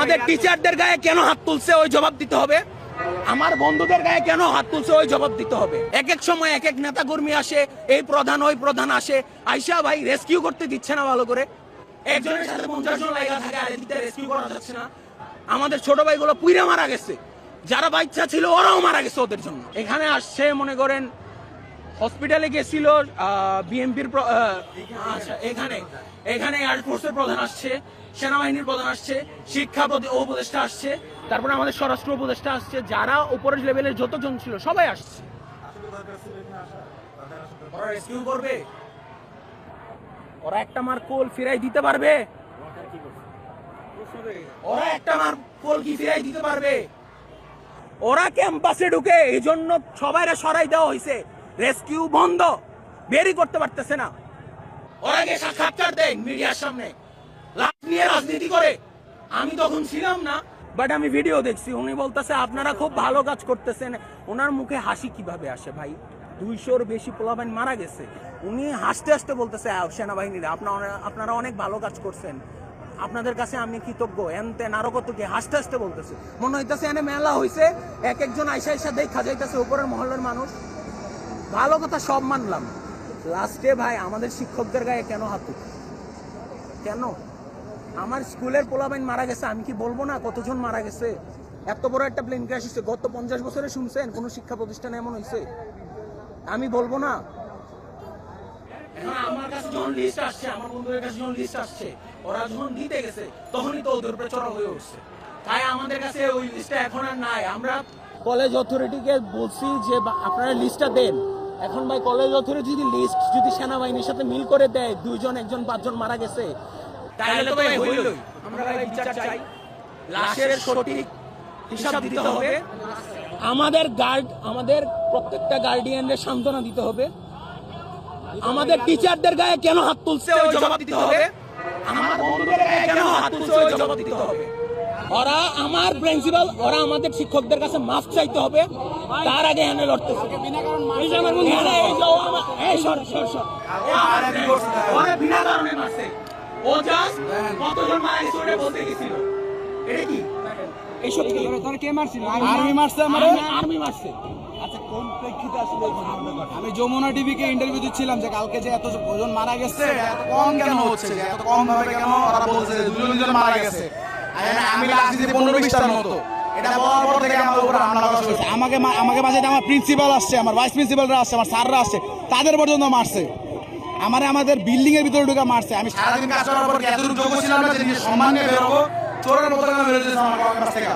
আমাদের টিচারদের গায়ে কেন হাত তুলছে, ওই জবাব দিতে হবে। আমার বন্ধুদের গায়ে কেন হাত তুলছে, ওই জবাব দিতে হবে। এক এক সময় এক এক নেতা কর্মী আসে, এই প্রধান, ওই প্রধান আসে। আইসা ভাই রেস্কিউ করতে দিচ্ছে না ভালো করে। একজনের সাথে পঞ্চাশ জন লাগা থাকে, আর এদিকটা রেস্কিউ করা যাচ্ছে না। আমাদের ছোট ভাইগুলো পুইরা মারা গেছে। যারা বাচ্চা ছিল, ওরাও মারা গেছে ওদের জন্য। এখানে আসছে, মনে করেন হসপিটালে গেছিল বিএমপির আচ্ছা এখানে এখানে এয়ারফোর্সের প্রধান আসছে, সেনাবাহিনীর প্রধান আসছে, শিক্ষা উপদেষ্টা আসছে, তারপরে আমাদের স্বরাষ্ট্র উপদেষ্টা আসছে, যারা উপরের লেভেলের যতজন ছিল, সবাই আসছে। ওরা একটা মার কোল ফিরাই দিতে পারবে। ওরা একটা মার কোল কি ফিরাই দিতে পারবে? ওরা ক্যাম্পাসে ঢুকে এই জন্য সবাইরে সরাই দেওয়া হয়েছে রেস্কিউ বন্ধ। বেরি করতে পারতেছে না। ওরা গিয়ে সাক্ষাৎকার দেয় মিডিয়ার সামনে। লাভ নিয়ে রাজনীতি করে। আমি তখন ছিলাম না। বাট আমি ভিডিও দেখছি। উনি বলতেছে আপনারা খুব ভালো কাজ করতেছেন। ওনার মুখে হাসি কীভাবে আসে ভাই? দুইশোর বেশি পোলাবাহিনী মারা গেছে। উনি হাসতে হাসতে বলতেছে "আহ, সেনাবাহিনীরা আপনারা আপনারা অনেক ভালো কাজ করছেন। আপনাদের কাছে আমি কৃতজ্ঞ। এন তেন আরও কত কি হাসতে হাসতে বলতেছে মনে হইতেছে এনে মেলা হইছে। এক একজন আইসা আইসা দেখা যাইতেছে উপরের মহলের মানুষ। ভালো কথা সব মানলাম। লাস্টে ভাই আমাদের শিক্ষকদের গায়ে কেন হাত কেন? আমার স্কুলের পোলাবাইন মারা গেছে আমি কি বলব না? কতজন মারা গেছে? এত বড় একটা প্লেন ক্র্যাশ হচ্ছে গত পঞ্চাশ বছরে শুনছেন? কোনো শিক্ষা প্রতিষ্ঠানে এমন হয়েছে? আমি বলব না। এখন আমার কাছে যখন লিস্ট আসছে আমার বন্ধুদের কাছে যখন লিস্ট আসছে ওরা যখন দিতে গেছে তখনই তো ওদের উপরে চড়া হয়ে উঠছে। তাই আমাদের কাছে ওই লিস্টটা এখন আর নাই। আমরা কলেজ অথরিটিকে বলছি যে বা- আপনারা লিস্টটা দেন। এখন ভাই কলেজ অথরিটি যদি লিস্ট যদি সেনাবাহিনীর সাথে মিল করে দেয় দুইজন একজন পাঁচজন মারা গেছে তাহলে তো ভাই হইলই। আমরা ভাই বিচার চাই। লাশের সঠিক হিসাব দিতে হবে। আমাদের গার্ড আমাদের প্রত্যেকটা গার্ডিয়ানদের সান্ত্বনা দিতে হবে। আমাদের টিচারদের গায়ে কেন হাত তুলছে? ওই জবাব দিতে হবে। আমার বন্ধুদের গায়ে কেন হাত তুলছে? ওই জবাব দিতে হবে। ওরা আমার প্রিন্সিপাল ওরা আমাদের শিক্ষকদের কাছে মাফ চাইতে হবে তার আগে এনে লড়তেছে ও কতজন মারা বলতে গেছিল। এটা কি? এইসব কি? তোর কে মারছিল আর্মি মারছে আমারে? আর্মি- আর্মি মারছে। আচ্ছা কোন প্রেক্ষিতে আসলে? আমি যমুনা টিভিকে ইন্টারভিউ দিচ্ছিলাম যে কালকে যে এত ওজন মারা গেছে এত কম কেন হচ্ছে এত কম ভাবে কেন ওরা বলছে দুজন দুজন মারা গেছে আমি পনেরো বিশটার মতো। আমাকে আমাকে বাসাতে আমার প্রিন্সিপাল আসছে আমার ভাইস প্রিন্সিপালরা আসছে আমার স্যাররা আসছে তাদের পর্যন্ত মারছে। আমারে আমাদের বিল্ডিং এর ভিতরে ঢুকে মারছে। আমি সারাদিন কাজ করার পর এতটুকু যোগ্য ছিলাম না যে নিজের সম্মান নিয়ে বেরোবো। চোরের মতো কেন বেরোতে আমার কাছ থেকে।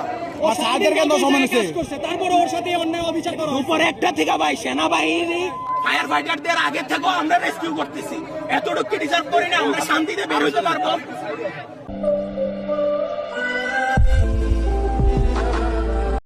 আমার স্যারদেরকে এত সম্মান দিচ্ছে তারপরে ওর সাথে অন্যায় অবিচার করো উপর একটা থেকে ভাই সেনাবাহিনী ফায়ার ফাইটারদের আগে থেকেও আমরা রেস্কিউ করতেছি। এতটুকু ডিজার্ভ করি না আমরা শান্তিতে বের পারব?